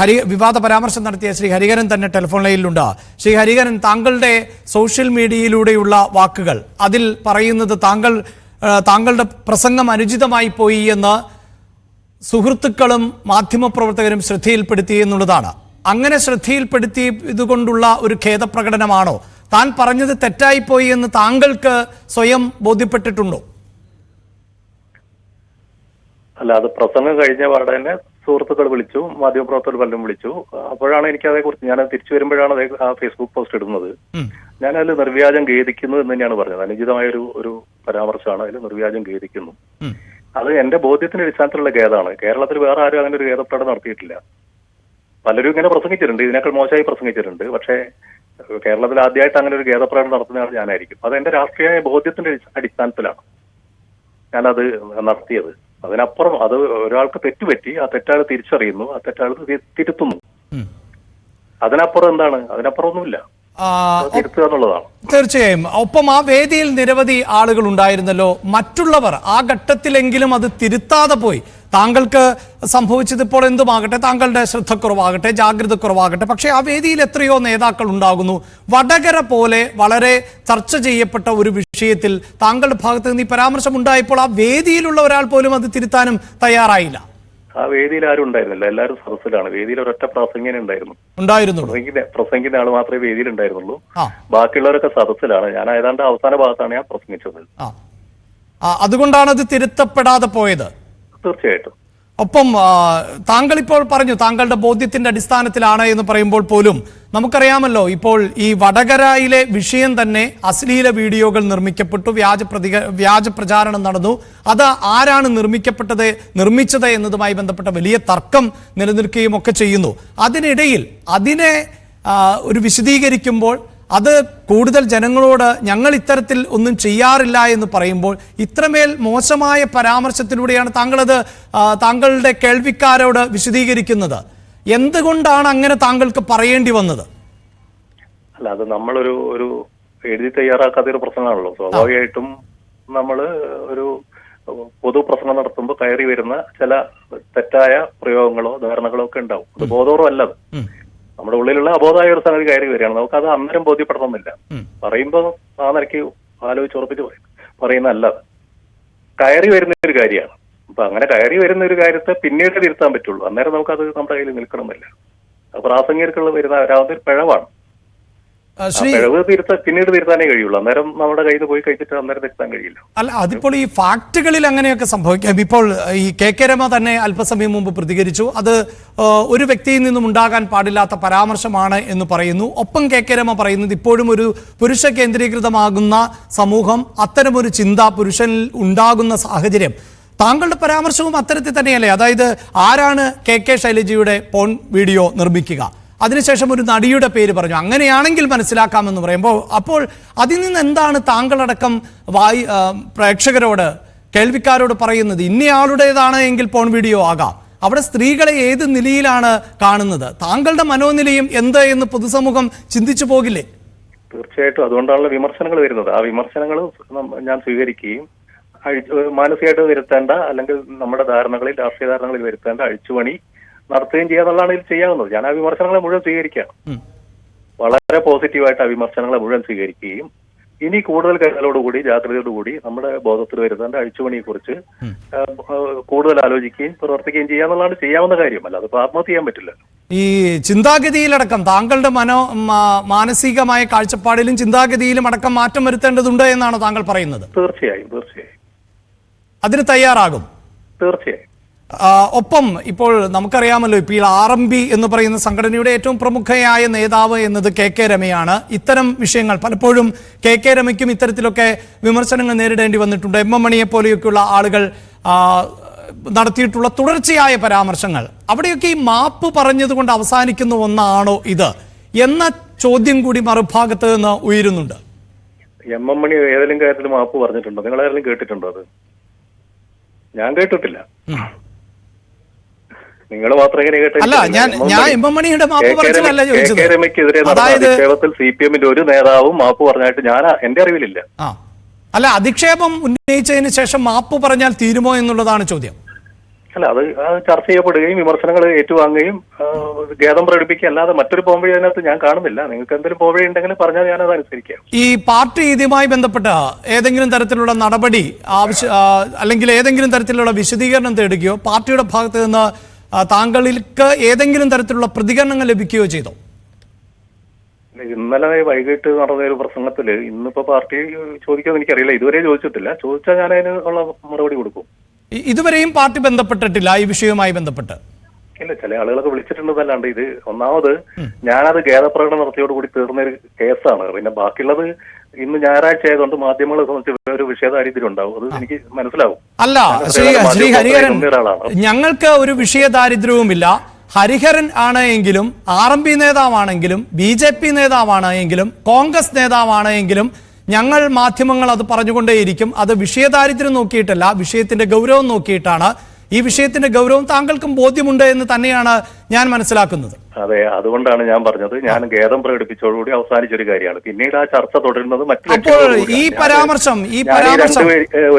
ഹരി വിവാദ പരാമർശം നടത്തിയ ശ്രീ ഹരികരൻ തന്നെ ടെലിഫോൺ ലൈനിലുണ്ട്. ശ്രീ ഹരികരൻ താങ്കളുടെ സോഷ്യൽ മീഡിയയിലൂടെയുള്ള വാക്കുകൾ അതിൽ പറയുന്നത് താങ്കൾ താങ്കളുടെ പ്രസംഗം അനുചിതമായി പോയി എന്ന് സുഹൃത്തുക്കളും മാധ്യമപ്രവർത്തകരും ശ്രദ്ധയിൽപ്പെടുത്തി എന്നുള്ളതാണ്. അങ്ങനെ ശ്രദ്ധയിൽപ്പെടുത്തി ഇതുകൊണ്ടുള്ള ഒരു ഖേദപ്രകടനമാണോ? താൻ പറഞ്ഞത് തെറ്റായിപ്പോയി എന്ന് താങ്കൾക്ക് സ്വയം ബോധ്യപ്പെട്ടിട്ടുണ്ടോ? അല്ല അത് പ്രസംഗം കഴിഞ്ഞ പാടെ തന്നെ സുഹൃത്തുക്കൾ വിളിച്ചു മാധ്യമപ്രവർത്തകർ പലരും വിളിച്ചു. അപ്പോഴാണ് എനിക്ക് അതേക്കുറിച്ച് ഞാൻ തിരിച്ചു വരുമ്പോഴാണ് അതേ ആ ഫേസ്ബുക്ക് പോസ്റ്റ് ഇടുന്നത്. ഞാൻ അതിൽ നിർവ്യാജം ഖേദിക്കുന്നു എന്ന് തന്നെയാണ് പറഞ്ഞത്. അനുചിതമായ ഒരു ഒരു പരാമർശമാണ് അതിൽ നിർവ്യാജം ഖേദിക്കുന്നു. അത് എന്റെ ബോധ്യത്തിന്റെ അടിസ്ഥാനത്തിലുള്ള ഖേദമാണ്. കേരളത്തിൽ വേറെ ആരും അങ്ങനെ ഒരു ഖേദപ്രകടനം നടത്തിയിട്ടില്ല. പലരും ഇങ്ങനെ പ്രസംഗിച്ചിട്ടുണ്ട്. ഇതിനേക്കാൾ മോശമായി പ്രസംഗിച്ചിട്ടുണ്ട്. പക്ഷേ കേരളത്തിൽ ആദ്യമായിട്ട് അങ്ങനെ ഒരു ഖേദപ്രകടനം നടത്തുന്നതാണ് ഞാനായിരിക്കും. അത് എന്റെ രാഷ്ട്രീയ ബോധ്യത്തിന്റെ അടി- അടിസ്ഥാനത്തിലാണ് ഞാനത് നടത്തിയത്. അതിനപ്പുറം അത് ഒരാൾക്ക് തെറ്റുപറ്റി ആ തെറ്റാൾ തിരിച്ചറിയുന്നു ആ തെറ്റാൾ തിരുത്തുന്നു. അതിനപ്പുറം എന്താണ്? അതിനപ്പുറം ഒന്നുമില്ല തീർച്ചയായും. ഒപ്പം ആ വേദിയിൽ നിരവധി ആളുകൾ ഉണ്ടായിരുന്നല്ലോ. മറ്റുള്ളവർ ആ ഘട്ടത്തിലെങ്കിലും അത് തിരുത്താതെ പോയി. താങ്കൾക്ക് സംഭവിച്ചത് ഇപ്പോൾ എന്തുമാകട്ടെ? താങ്കളുടെ ശ്രദ്ധക്കുറവാകട്ടെ ജാഗ്രതക്കുറവാകട്ടെ. പക്ഷേ ആ വേദിയിൽ എത്രയോ നേതാക്കൾ ഉണ്ടാകുന്നു. വടകര പോലെ വളരെ ചർച്ച ചെയ്യപ്പെട്ട ഒരു വിഷയത്തിൽ താങ്കളുടെ ഭാഗത്ത് നിന്ന് ഈ പരാമർശം ഉണ്ടായപ്പോൾ ആ വേദിയിലുള്ള ഒരാൾ പോലും അത് തിരുത്താനും തയ്യാറായില്ല. ആ വേദിയിൽ ആരും ഉണ്ടായിരുന്നില്ല. എല്ലാവരും സദസ്സിലാണ്. വേദിയിൽ ഒരൊറ്റ പ്രസംഗിനെ ഉണ്ടായിരുന്നു. ഉണ്ടായിരുന്നു. പ്രസംഗിക്കുന്ന പ്രസംഗിക്കുന്ന ആൾ മാത്രമേ വേദിയിൽ ഉണ്ടായിരുന്നുള്ളൂ. ബാക്കിയുള്ളവരൊക്കെ സദസ്സിലാണ്. ഞാൻ ഏതാണ്ട് അവസാന ഭാഗത്താണ് ഞാൻ പ്രസംഗിച്ചത്. അതുകൊണ്ടാണ് അത് തിരുത്തപ്പെടാതെ പോയത്? തീർച്ചയായിട്ടും. ഒപ്പം താങ്കൾ ഇപ്പോൾ പറഞ്ഞു താങ്കളുടെ ബോധ്യത്തിന്റെ അടിസ്ഥാനത്തിലാണ് എന്ന് പറയുമ്പോൾ പോലും നമുക്കറിയാമല്ലോ ഇപ്പോൾ ഈ വടകരയിലെ വിഷയം തന്നെ അശ്ലീല വീഡിയോകൾ നിർമ്മിക്കപ്പെട്ടു വ്യാജ പ്രതിക വ്യാജ പ്രചാരണം നടന്നു. അത് ആരാണ് നിർമ്മിക്കപ്പെട്ടത് നിർമ്മിച്ചത് എന്നതുമായി ബന്ധപ്പെട്ട വലിയ തർക്കം നിലനിൽക്കുകയും ഒക്കെ ചെയ്യുന്നു. അതിനിടയിൽ അതിനെ ഒരു വിശദീകരിക്കുമ്പോൾ അത് കൂടുതൽ ജനങ്ങളോട് ഞങ്ങൾ ഇത്തരത്തിൽ ഒന്നും ചെയ്യാറില്ല എന്ന് പറയുമ്പോൾ ഇത്രമേൽ മോശമായ പരാമർശത്തിലൂടെയാണ് താങ്കളത് താങ്കളുടെ കേൾവിക്കാരോട് വിശദീകരിക്കുന്നത്. എന്തുകൊണ്ടാണ് അങ്ങനെ താങ്കൾക്ക് പറയേണ്ടി വന്നത്? അല്ല അത് നമ്മളൊരു ഒരു എഴുതി തയ്യാറാക്കാത്ത ഒരു പ്രശ്നമാണല്ലോ. സ്വാഭാവികമായിട്ടും നമ്മൾ ഒരു പൊതു പ്രസംഗം നടത്തുമ്പോൾ കയറി വരുന്ന ചില തെറ്റായ പ്രയോഗങ്ങളോ ധാരണകളോ ഒക്കെ ഉണ്ടാവും. അത് ബോധപൂർവം അല്ല അത്. ഉം. നമ്മുടെ ഉള്ളിലുള്ള അബോധമായ ഒരു സംഗതി കയറി വരികയാണ്. നമുക്ക് അത് അന്നേരം ബോധ്യപ്പെടണമെന്നില്ല. പറയുമ്പോൾ ആ നിലയ്ക്ക് ആലോചിച്ച് ഉറപ്പിച്ച് പറയും. പറയുന്നതല്ല. കയറി വരുന്ന ഒരു കാര്യമാണ്. അപ്പൊ അങ്ങനെ കയറി വരുന്ന ഒരു കാര്യത്തെ പിന്നീട് തിരുത്താൻ പറ്റുള്ളൂ. അന്നേരം നമുക്കത് നമ്മുടെ കയ്യിൽ നിൽക്കണമെന്നില്ല. പ്രാസംഗികർക്കുള്ള വരുന്ന ഒരു പിഴവാണ്. പിഴവ് പിന്നീട് തിരുത്താനേ കഴിയുള്ളൂ. അന്നേരം നമ്മുടെ കയ്യിൽ പോയി കഴിച്ചിട്ട് അന്നേരം തിരുത്താൻ കഴിയില്ല. അല്ല അതിപ്പോൾ ഈ ഫാക്ടുകളിൽ അങ്ങനെയൊക്കെ സംഭവിക്കാം. ഇപ്പോൾ ഈ കെ കെ രമ തന്നെ അല്പസമയം മുമ്പ് പ്രതികരിച്ചു. അത് ഒരു വ്യക്തിയിൽ നിന്നും ഉണ്ടാകാൻ പാടില്ലാത്ത പരാമർശമാണ് എന്ന് പറയുന്നു. ഒപ്പം കെ കെ രമ പറയുന്നത് ഇപ്പോഴും ഒരു പുരുഷ കേന്ദ്രീകൃതമാകുന്ന സമൂഹം അത്തരമൊരു ചിന്ത പുരുഷനിൽ ഉണ്ടാകുന്ന സാഹചര്യം. താങ്കളുടെ പരാമർശവും അത്തരത്തിൽ തന്നെയല്ലേ? അതായത് ആരാണ് കെ കെ ശൈലജയുടെ പോൺ വീഡിയോ നിർമ്മിക്കുക? അതിനുശേഷം ഒരു നടിയുടെ പേര് പറഞ്ഞു. അങ്ങനെയാണെങ്കിൽ മനസ്സിലാക്കാമെന്ന് പറയുമ്പോൾ അപ്പോൾ അതിൽ നിന്ന് എന്താണ് താങ്കളടക്കം വായി പ്രേക്ഷകരോട് കേൾവിക്കാരോട് പറയുന്നത്? ഇന്നയാളുടേതാണ് എങ്കിൽ പോൺ വീഡിയോ ആകാം. അവിടെ സ്ത്രീകളെ ഏത് നിലയിലാണ് കാണുന്നത്? താങ്കളുടെ മനോനിലയും എന്ത് എന്ന് പൊതുസമൂഹം ചിന്തിച്ചു പോകില്ലേ? തീർച്ചയായിട്ടും. അതുകൊണ്ടാണല്ലോ വിമർശനങ്ങൾ വരുന്നത്. ആ വിമർശനങ്ങൾ ഞാൻ സ്വീകരിക്കുകയും മാനസികമായിട്ട് വരുത്തേണ്ട അല്ലെങ്കിൽ നമ്മുടെ ധാരണകളിൽ രാഷ്ട്രീയ ധാരണകളിൽ വരുത്തേണ്ട അഴിച്ചുപണി നടത്തുകയും ചെയ്യാന്നുള്ളതാണ് ഇതിൽ ചെയ്യാവുന്നത്. ഞാൻ ആ വിമർശനങ്ങളെ മുഴുവൻ സ്വീകരിക്കുകയാണ്. വളരെ പോസിറ്റീവായിട്ട് ആ വിമർശനങ്ങളെ മുഴുവൻ സ്വീകരിക്കുകയും ഇനി കൂടുതൽ കരുതലോടുകൂടി ജാഗ്രതയോടുകൂടി നമ്മുടെ ബോധത്തിൽ വരുന്നതിന്റെ അഴിച്ചുപണിയെ കുറിച്ച് കൂടുതൽ ആലോചിക്കുകയും പ്രവർത്തിക്കുകയും ചെയ്യാന്നുള്ളതാണ് ചെയ്യാവുന്ന കാര്യം. അല്ല അതിപ്പോ ആത്മഹത്യ ചെയ്യാൻ പറ്റില്ല. ഈ ചിന്താഗതിയിലടക്കം താങ്കളുടെ മനോ മാനസികമായ കാഴ്ചപ്പാടിലും ചിന്താഗതിയിലും അടക്കം മാറ്റം വരുത്തേണ്ടതുണ്ട് എന്നാണ് താങ്കൾ പറയുന്നത്? തീർച്ചയായും തീർച്ചയായും. അതിന് തയ്യാറാകും? തീർച്ചയായും. ഒപ്പം ഇപ്പോൾ നമുക്കറിയാമല്ലോ ഇപ്പോൾ ആർ എം ബി എന്ന് പറയുന്ന സംഘടനയുടെ ഏറ്റവും പ്രമുഖയായ നേതാവ് എന്നത് കെ കെ രമയാണ്. ഇത്തരം വിഷയങ്ങൾ പലപ്പോഴും കെ കെ രമയ്ക്കും ഇത്തരത്തിലൊക്കെ വിമർശനങ്ങൾ നേരിടേണ്ടി വന്നിട്ടുണ്ട്. എം എം മണിയെ പോലെയൊക്കെയുള്ള ആളുകൾ നടത്തിയിട്ടുള്ള തുടർച്ചയായ പരാമർശങ്ങൾ. അവിടെയൊക്കെ ഈ മാപ്പ് പറഞ്ഞതുകൊണ്ട് അവസാനിക്കുന്ന ഒന്നാണോ ഇത്? എന്ന ചോദ്യം കൂടി മറുഭാഗത്ത് നിന്ന് ഉയരുന്നുണ്ട്. എം എം മണി ഏതെങ്കിലും കാര്യത്തിൽ മാപ്പ് പറഞ്ഞിട്ടുണ്ടോ? നിങ്ങൾ ആരെങ്കിലും കേട്ടിട്ടുണ്ടോ അത്? ഞാൻ കേട്ടിട്ടില്ല. നിങ്ങൾ മാത്രം എങ്ങനെ കേട്ടെ അല്ല ഞാൻ ഞാൻ എം എം മണിയുടെ മാപ്പ് പറഞ്ഞതല്ല ചോദിച്ചത്. രമയ്ക്കെതിരെ അധിക്ഷേപത്തിൽ സി പി എമ്മിന്റെ ഒരു നേതാവും മാപ്പ് പറഞ്ഞായിട്ട് ഞാൻ എന്റെ അറിവിലില്ല. അല്ല അധിക്ഷേപം ഉന്നയിച്ചതിന് ശേഷം മാപ്പ് പറഞ്ഞാൽ തീരുമോ എന്നുള്ളതാണ് ചോദ്യം. അല്ല അത് ചർച്ച ചെയ്യപ്പെടുകയും വിമർശനങ്ങൾ ഏറ്റുവാങ്ങുകയും ഖേദം പ്രകടിപ്പിക്കുക അല്ലാതെ മറ്റൊരു പോംവഴി അതിനകത്ത് ഞാൻ കാണുന്നില്ല. നിങ്ങൾക്ക് എന്തെങ്കിലും പോംവഴി ഉണ്ടെങ്കിൽ പറഞ്ഞാൽ ഞാനത് അനുസരിക്കാം. ഈ പാർട്ടി ഇതുമായി ബന്ധപ്പെട്ട ഏതെങ്കിലും തരത്തിലുള്ള നടപടി ആവശ്യ അല്ലെങ്കിൽ ഏതെങ്കിലും തരത്തിലുള്ള വിശദീകരണം തേടുകയോ പാർട്ടിയുടെ ഭാഗത്ത് നിന്ന് താങ്കൾക്ക് ഏതെങ്കിലും തരത്തിലുള്ള പ്രതികരണങ്ങൾ ലഭിക്കുകയോ ചെയ്തോ? ഇന്നലെ വൈകിട്ട് നടന്ന ഒരു പ്രസംഗത്തിൽ ഇന്നിപ്പോ പാർട്ടി ചോദിക്കാന്ന് എനിക്കറിയില്ല. ഇതുവരെ ചോദിച്ചിട്ടില്ല. ചോദിച്ചാൽ ഞാൻ അതിന് ഉള്ള മറുപടി കൊടുക്കും. ഇതുവരെയും പാർട്ടി ബന്ധപ്പെട്ടിട്ടില്ല ഈ വിഷയവുമായി ബന്ധപ്പെട്ട്. ഇല്ല ചില ആളുകളൊക്കെ വിളിച്ചിട്ടുണ്ടെന്നല്ലാണ്ട് ഇത് ഒന്നാമത് ഞാനത് ഖേദപ്രകടനം നടത്തിയോടുകൂടി തീർന്ന ഒരു കേസാണ്. പിന്നെ ബാക്കിയുള്ളത് ഇന്ന് ഞായറാഴ്ച ആയതുകൊണ്ട് മാധ്യമങ്ങളെ സംബന്ധിച്ച് ഒരു വിഷയദാരിദ്ര്യം ഉണ്ടാവും അത് എനിക്ക് മനസ്സിലാവും. അല്ല ശ്രീ ശ്രീ ഹരിഹരൻ. ഞങ്ങൾക്ക് ഒരു വിഷയദാരിദ്ര്യവുമില്ല. ഹരിഹരൻ ആണ് എങ്കിലും ആർ എം പി നേതാവാണെങ്കിലും ബി ജെ പി നേതാവാണ് എങ്കിലും കോൺഗ്രസ് നേതാവാണ് എങ്കിലും ഞങ്ങൾ മാധ്യമങ്ങൾ അത് പറഞ്ഞുകൊണ്ടേയിരിക്കും. അത് വിഷയദാരിദ്ര്യം നോക്കിയിട്ടല്ല വിഷയത്തിന്റെ ഗൗരവം നോക്കിയിട്ടാണ് ഈ വിഷയത്തിന്റെ ഗൗരവം താങ്കൾക്കും ബോധ്യമുണ്ട് എന്ന് തന്നെയാണ് ഞാൻ മനസ്സിലാക്കുന്നത്. അതെ അതുകൊണ്ടാണ് ഞാൻ പറഞ്ഞത്. ഞാൻ ഖേദം പ്രകടിപ്പിച്ചോടുകൂടി അവസാനിച്ചൊരു കാര്യമാണ് പിന്നീട് ആ ചർച്ച തുടരുന്നത് അപ്പോൾ ഈ പരാമർശം ഈ പരാമർശം.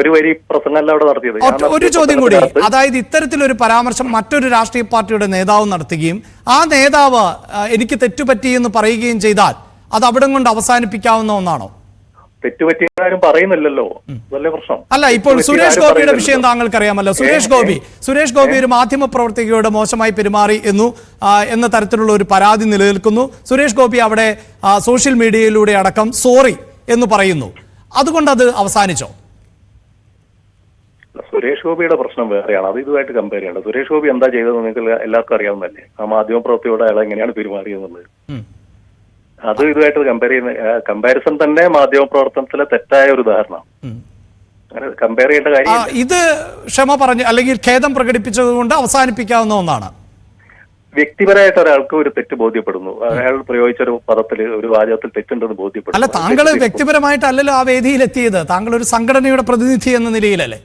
ഒരു വരി പ്രസംഗമല്ല അവിടെ നടത്തിയത്. ഒരു ചോദ്യം കൂടി. അതായത് ഇത്തരത്തിലൊരു പരാമർശം മറ്റൊരു രാഷ്ട്രീയ പാർട്ടിയുടെ നേതാവ് നടത്തുകയും ആ നേതാവ് എനിക്ക് തെറ്റുപറ്റി എന്ന് പറയുകയും ചെയ്താൽ അത് അവിടം കൊണ്ട് അവസാനിപ്പിക്കാവുന്ന ഒന്നാണോ? തെറ്റുപറ്റിയ കാര്യം പറയുന്നില്ലല്ലോ അതല്ലേ പ്രശ്നം. അല്ല ഇപ്പോൾ സുരേഷ് ഗോപിയുടെ വിഷയം താങ്കൾക്ക് അറിയാമല്ലോ സുരേഷ് ഗോപി സുരേഷ് ഗോപി ഒരു മാധ്യമ പ്രവർത്തകയോട് മോശമായി പെരുമാറി എന്നു എന്ന തരത്തിലുള്ള ഒരു പരാതി നിലനിൽക്കുന്നു. സുരേഷ് ഗോപി അവിടെ സോഷ്യൽ മീഡിയയിലൂടെ അടക്കം സോറി എന്ന് പറയുന്നു. അതുകൊണ്ട് അത് അവസാനിച്ചോ? സുരേഷ് ഗോപിയുടെ പ്രശ്നം വേറെയാണ്. അത് ഇതുമായിട്ട് കമ്പയർ ചെയ്യേണ്ടത് സുരേഷ് ഗോപി എന്താ ചെയ്തത് നിങ്ങൾക്ക് എല്ലാവർക്കും അറിയാവുന്നതല്ലേ? ആ മാധ്യമ പ്രവർത്തിയോട് അയാൾ എങ്ങനെയാണ് പെരുമാറിയതെന്നുള്ളത്. ഉം. അത് ഇതുമായിട്ട് കമ്പയർ ചെയ്യുന്ന കമ്പാരിസൺ തന്നെ മാധ്യമ പ്രവർത്തനത്തിലെ തെറ്റായ ഒരു ഉദാഹരണം. അങ്ങനെ കമ്പയർ ചെയ്യേണ്ട കാര്യം ഇത് ക്ഷമ പറഞ്ഞു അല്ലെങ്കിൽ ഖേദം പ്രകടിപ്പിച്ചത് കൊണ്ട് അവസാനിപ്പിക്കാവുന്ന ഒന്നാണ്. വ്യക്തിപരമായിട്ട് ഒരാൾക്ക് ഒരു തെറ്റ് ബോധ്യപ്പെടുന്നു. അയാൾ പ്രയോഗിച്ച ഒരു പദത്തിൽ ഒരു വാചകത്തിൽ തെറ്റുണ്ടെന്ന് ബോധ്യപ്പെടുന്നു. അല്ല താങ്കൾ വ്യക്തിപരമായിട്ടല്ലല്ലോ ആ വേദിയിൽ എത്തിയത് താങ്കൾ ഒരു സംഘടനയുടെ പ്രതിനിധി എന്ന നിലയിലല്ലേ?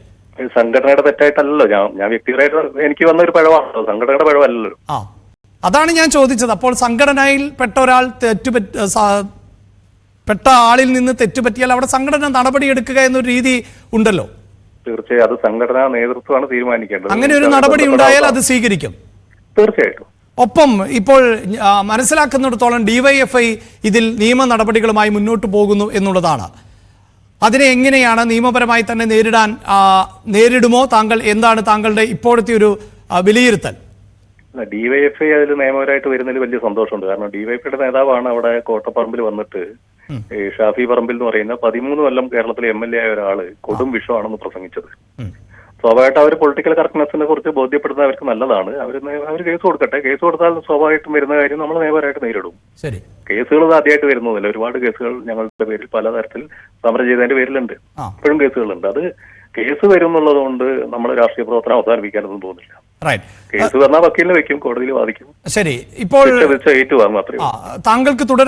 സംഘടനയുടെ തെറ്റായിട്ടല്ലല്ലോ. ഞാൻ ഞാൻ വ്യക്തിപരമായിട്ട് എനിക്ക് വന്ന ഒരു പഴവാണല്ലോ. സംഘടനയുടെ പഴവല്ലോ ആ. അതാണ് ഞാൻ ചോദിച്ചത്. അപ്പോൾ സംഘടനയിൽ പെട്ട ഒരാൾ തെറ്റുപറ്റ പെട്ട ആളിൽ നിന്ന് തെറ്റുപറ്റിയാൽ അവിടെ സംഘടന നടപടിയെടുക്കുക എന്നൊരു രീതി ഉണ്ടല്ലോ. തീർച്ചയായും അത് സംഘടനാ നേതൃത്വമാണ് തീരുമാനിക്കേണ്ടത്. അങ്ങനെ ഒരു നടപടി ഉണ്ടായാൽ അത് സ്വീകരിക്കും. തീർച്ചയായിട്ടും. ഒപ്പം ഇപ്പോൾ മനസ്സിലാക്കുന്നിടത്തോളം ഡിവൈഎഫ്ഐ ഇതിൽ നിയമ നടപടികളുമായി മുന്നോട്ട് പോകുന്നു എന്നുള്ളതാണ്. അതിനെ എങ്ങനെയാണ് നിയമപരമായി തന്നെ നേരിടാൻ നേരിടുമോ താങ്കൾ? എന്താണ് താങ്കളുടെ ഇപ്പോഴത്തെ ഒരു ആ, ഡിവൈഎഫ്ഐ അതിൽ നിയമപരമായിട്ട് വരുന്നതിൽ വലിയ സന്തോഷമുണ്ട്. കാരണം ഡിവൈഎഫ്ഐയുടെ നേതാവാണ് അവിടെ കോട്ടപ്പറമ്പിൽ വന്നിട്ട് ഈ ഷാഫി പറമ്പിൽ എന്ന് പറയുന്ന പതിമൂന്ന് കൊല്ലം കേരളത്തിലെ എം എൽ എ ആയ ഒരാൾ കൊടും വിഷമാണെന്ന് പ്രസംഗിച്ചത്. സ്വാഭാവികമായിട്ട് അവർ പൊളിറ്റിക്കൽ കറക്റ്റ്നെസിനെ കുറിച്ച് ബോധ്യപ്പെടുന്നത് അവർക്ക് നല്ലതാണ്. അവർ അവർ കേസ് കൊടുക്കട്ടെ. കേസ് കൊടുത്താൽ സ്വാഭാവികമായിട്ടും വരുന്ന കാര്യം നമ്മൾ നിയമപരമായിട്ട് നേരിടും. കേസുകൾ ആദ്യമായിട്ട് വരുന്നതല്ല ഒരുപാട് കേസുകൾ ഞങ്ങളുടെ പേരിൽ പലതരത്തിൽ സമരം ചെയ്തതിന്റെ പേരിലുണ്ട്. ഇപ്പോഴും കേസുകളുണ്ട്. അത് കേസ് വരും എന്നുള്ളത് കൊണ്ട് നമ്മൾ രാഷ്ട്രീയ പ്രവർത്തനം അവസാനിപ്പിക്കാനൊന്നും തോന്നില്ല റൈറ്റ് കേസ് വക്കീലിനെ വെക്കും കോടതിയിൽ വാദിക്കും. ശരി. ഇപ്പോൾ താങ്കൾക്ക് തുടരാൻ